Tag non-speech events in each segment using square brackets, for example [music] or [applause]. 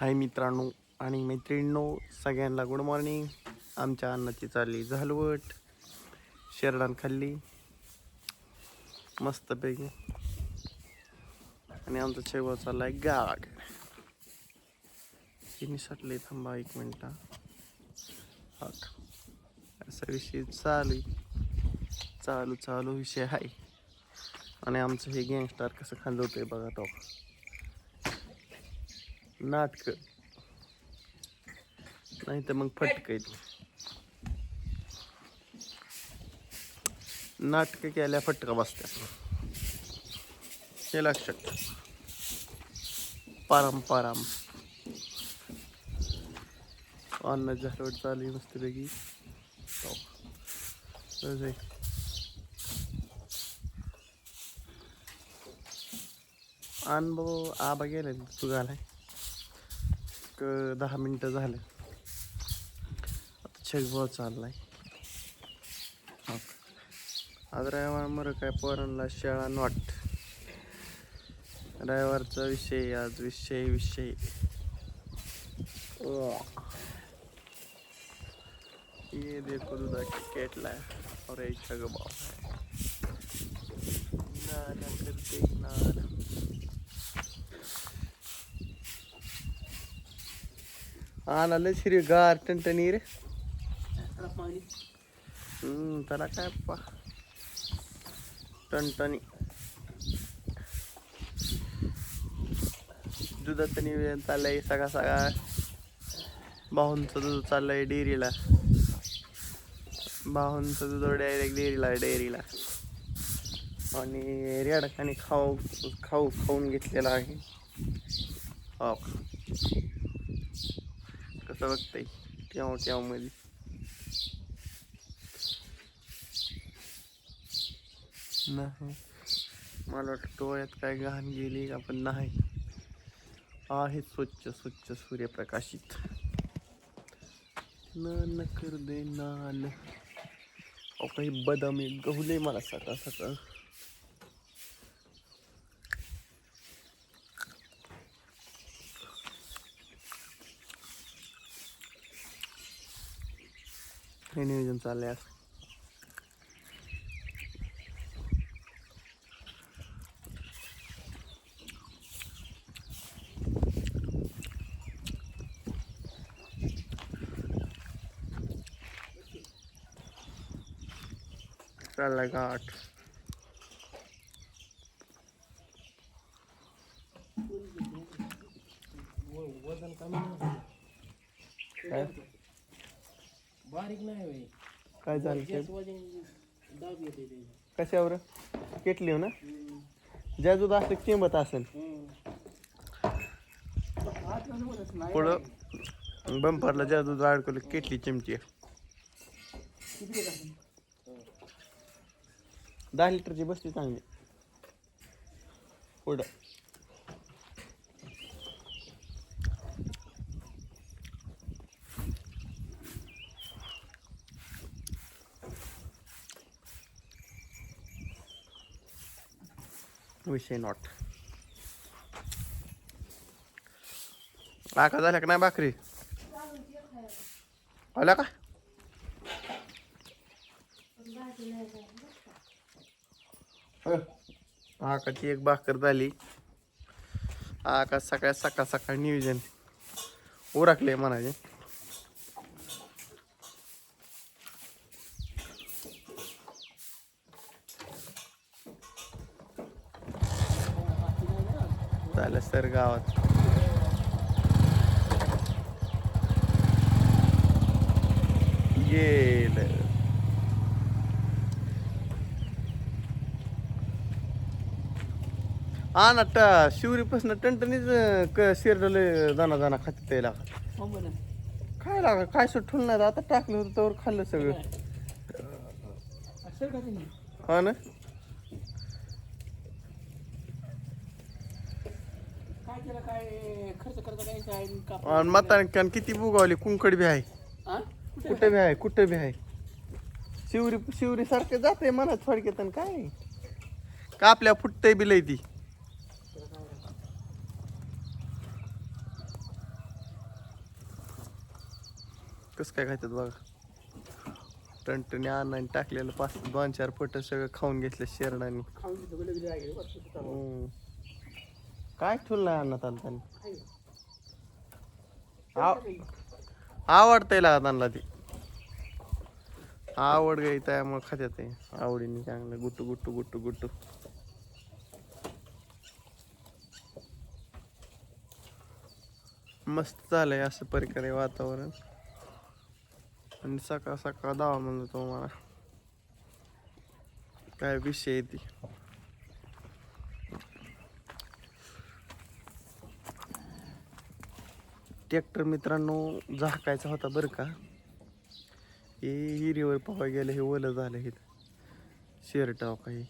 हाय मित्रांनो आणि मैत्रिणींनो सगळ्यांना गुड मॉर्निंग आमच्या अन्नाची चालली झालवट. शेरडान खाल्ली. मस्तपैकी. आणि आमचा चालला आहे गाड तिने सटले थांबा एक मिनटा हा. असा विषय चालू आहे. चालू चालू विषय आहे. आणि आमचं हे गँगस्टार कसं खाल्लं होतंय बघा तो. नाटक. नाही तर मग फटक नाटक केल्या फटका बसत्या हे लक्षात पारम पारम. अन्न झालवट चालू मस्तपैकी. हो. तसंच अनुभव आबा गेला तू घालाय. एक दहा मिनटं झाले. आता चेकबॉल चाललाय. हो. आज रविवार मर काय पोरांना शाळा नॉट रविवारचा विषय आज विषय विषय. ये देखो दुधा केटला और एक जगबाव ना नाना करते ना आला लय श्री गार टणटणी रे त्याला काय पा टणटणी. दुधाचं निवेदन चाललंय सगळा सगळा. बाहूंचं दूध चाललंय डेअरीला. बाहूंचं दूध डायरेक्ट डेअरीला डेअरीला. आणि रेडकाने खाऊ खाऊ खाऊन घेतलेला आहे. हो. कसं बघताय. केव्हा केव्हा मध्ये. नाही. मला वाटतं डोळ्यात काय घाण गेली का पण नाही. आहे स्वच्छ स्वच्छ सूर्यप्रकाशित. न कर दे नाल. काही बदाम गहुले मला सकाळ सकाळ. हे नियोजन चाललंय आज चाललाय घाट वजन कमी नाही काय बारीक नाही होय. काय झालं ते? जास्त वजन दाब येते कशावर? केटली हो ना? ज्या दूध असं किंमत असेल. पुढं बंपरला ज्या दूध अडकवलं केटली चिमची. दहा लिटरची बसती चांगली. पुढं. विषय नॉट आका झाल्या का नाही भाकरी. आल्या का? आकाची एक भाकर झाली. आका सकाळ सकाळ सकाळ नियोजन. उरकले म्हणायचे. झालं सर गावात. गेलं. हा ना ट शिवरीपासून टणटणीच शिरडले दाना दाना खाते त्याला काय लागा काय सुटून नाही आता टाकलं होतं त्यावर खाल्लं सगळं. ते हा ना? काय खर्च करता आणि म्हातारक्यान किती बुगावली कुंकड बी आहे. हा? कुठे कुठं बी आहे? कुठं बी आहे. शिवरी शिवरी सारखं जाते मनात फडकेत आणि काय? का आपल्या फुटतंय बी लय ती? कसं काय खातात बघा? टणटणी अन्नाने टाकलेलं पाच दोन चार फट सगळं खाऊन घेतलं खाऊन घेतो आहे. हम्म. काय ठुलं अन्नात आलं त्यांनी? आहे. आव- आवडतंय लागत त्यांना ती. आवड गई त्यामुळे खात्यात ते. आवडीने चांगलं गुट्टू गुट्टू गुट्टू गुट्टू. मस्त झालंय असं प्रकारे वातावरण. आणि सकाळ सकाळ दावा म्हणलं तुम्हाला. काय विषय आहे ती? ट्रॅक्टर मित्रांनो झाकायचा होता बरं का. हे हिरीवर पवा गेलं हे ओलं झालं हे शेरट काही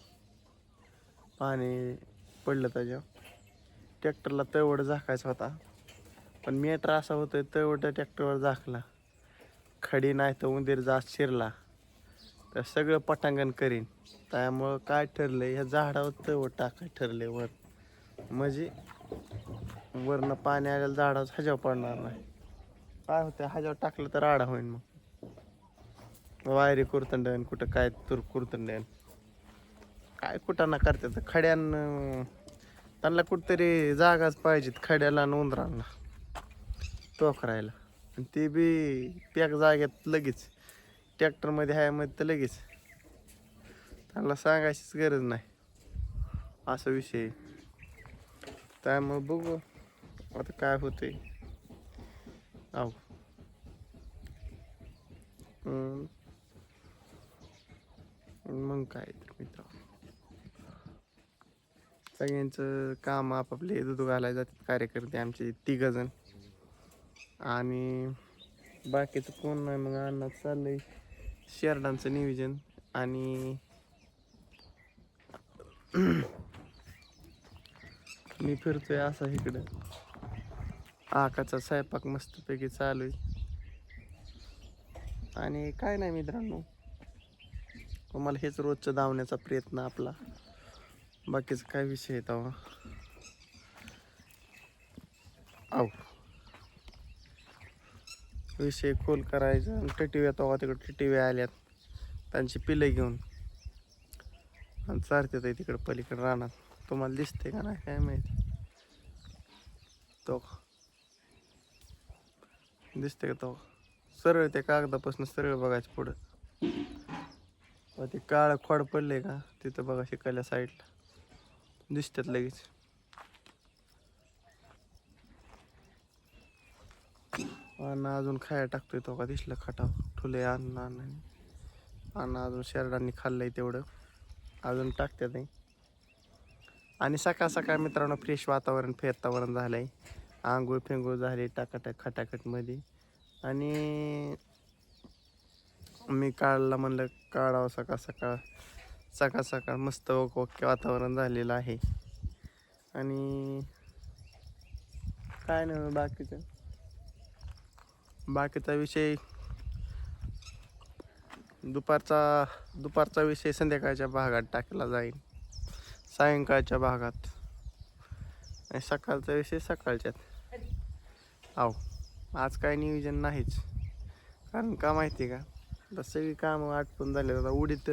पाणी पडलं त्याच्यावर. ट्रॅक्टरला तळवड झाकायचा होता. पण मेटर असा होतं तळवड ट्रॅक्टरवर झाकला. खडी नाही तर उंदीर जात शिरला. तर सगळं पटांगण करीन. त्यामुळं काय ठरलं ह्या झाडावर तळवड टाकाय ठरले वर. म्हणजे वरनं पाणी आलेलं झाडाच हजाव पडणार नाही. काय होतं हजाव टाकलं तर आडा होईल मग. वायरी कुरतंड कुठं काय तुर कुरतंड काय कुठं ना करतात खड्यान त्यांना कुठतरी जागाच पाहिजेत खड्याला आणि उंदरांना. टोकरायला. आणि ते बी पॅक जाग्यात लगेच ट्रॅक्टरमध्ये आहे मध्ये तर लगेच. त्यांना सांगायचीच गरज नाही. असा विषय त्यामुळे बघू. आता काय होते आव. मग काय तर मित्र. सगळ्यांचं काम आपापले दूध घालायला जातात कार्यकर्ते आमचे तिघ जण आणि बाकीचं कोण नाही मग अन्नात चाललंय शेरडांचं नियोजन आणि [clears throat] मी फिरतोय असा इकडं. आकाचा स्वयंपाक मस्तपैकी चालू आहे. आणि काय नाही मित्रांनो तुम्हाला हेच रोजचं धावण्याचा प्रयत्न आपला. बाकीचा काय विषय आहे तेव्हा? आव विषय खोल करायचा आणि व्ही तेव्हा तिकडे टिटिव्या आल्यात. त्यांची पिलं घेऊन. आणि चारते आहे तिकडे पलीकडे राहणार तुम्हाला दिसते का नाही काय माहिती? तो. दिसते का तो? सरळ त्या कागदापासून सरळ बघायचं पुढं. ते काळं खोड पडले का? तिथं बघा शिकायला साईडला दिसतात लगेच. अन्न अजून खाया टाकतोय तो का? दिसला खटाव. ठुले अन्न अन्न अन्न अजून शेरडांनी खाल्लंय तेवढं. अजून टाकतात आणि सकाळ सकाळ मित्रांनो फ्रेश वातावरण फेरतावरण झालंय. आंघोळ फेंगोळ झाली टाकाटाक खटाखटमध्ये आणि मी काढला म्हणलं काढावं सकाळ सकाळ. सकाळ सकाळ मस्त ओके वातावरण झालेलं आहे. आणि काय नाही बाकीचं. बाकीचा विषय दुपारचा दुपारचा विषय संध्याकाळच्या भागात टाकला जाईल. सायंकाळच्या भागात. आणि सकाळचा विषय सकाळच्यात. आहो आज काय नियोजन नाहीच. कारण का माहिती आहे का? आता सगळी कामं आटपून झाले आता उडीत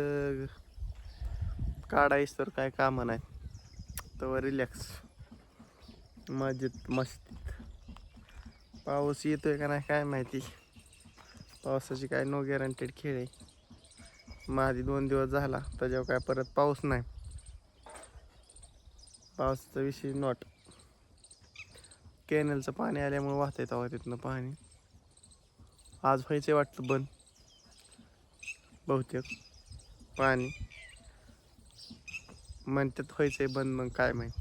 काढायच तर काय कामं नाही तर रिलॅक्स मजेत मस्तीत. पाऊस येतोय का नाही काय माहिती. पावसाची काय नो गॅरंटेड खेळ आहे. माझी दोन दिवस झाला त्याच्यावर काय परत पाऊस नाही. पावसाचा विषय नॉट कॅनलचं पाणी आल्यामुळे वाहत येत तेव्हा तिथनं पाणी. आज व्हायचे वाटतं बंद. बहुतेक. पाणी. म्हणतात व्हायचंय बंद मग काय माहीत.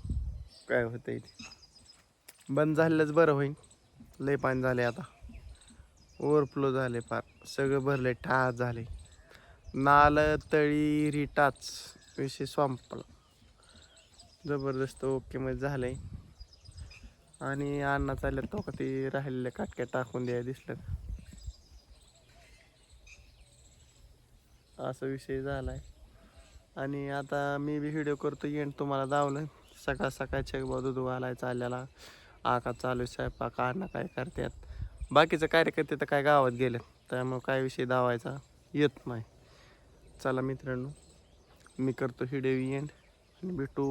काय होतंय ते. बंद झालेलंच बरं होईल लय पाणी झाले आता. ओव्हरफ्लो झाले फार. सगळं भरले टाच झाले नाल तळी रिटाच. विषय संपला. जबरदस्त ओके मध्ये झालंय. आणि अण्णा चालल्यात तो का ते राहिलेल्या काटक्या टाकून द्याय दिसलं का? असा विषय झालाय. आणि आता मी बी व्हिडिओ करतो येण तुम्हाला दावलं सकाळ सकाळच्या बा दूध घालायचा आल्याला आका चालू आहे स्वयंपाक अण्णा काय करतात बाकीचं कार्यकर्ते तर काय गावात गेले त्यामुळं काय विषय दावायचा येत नाही. चला मित्रांनो मी करतो व्हिडिओ एंड आणि भेटू.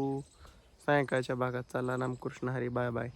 सायंकाळच्या भागात चला रामकृष्ण हरी बाय बाय.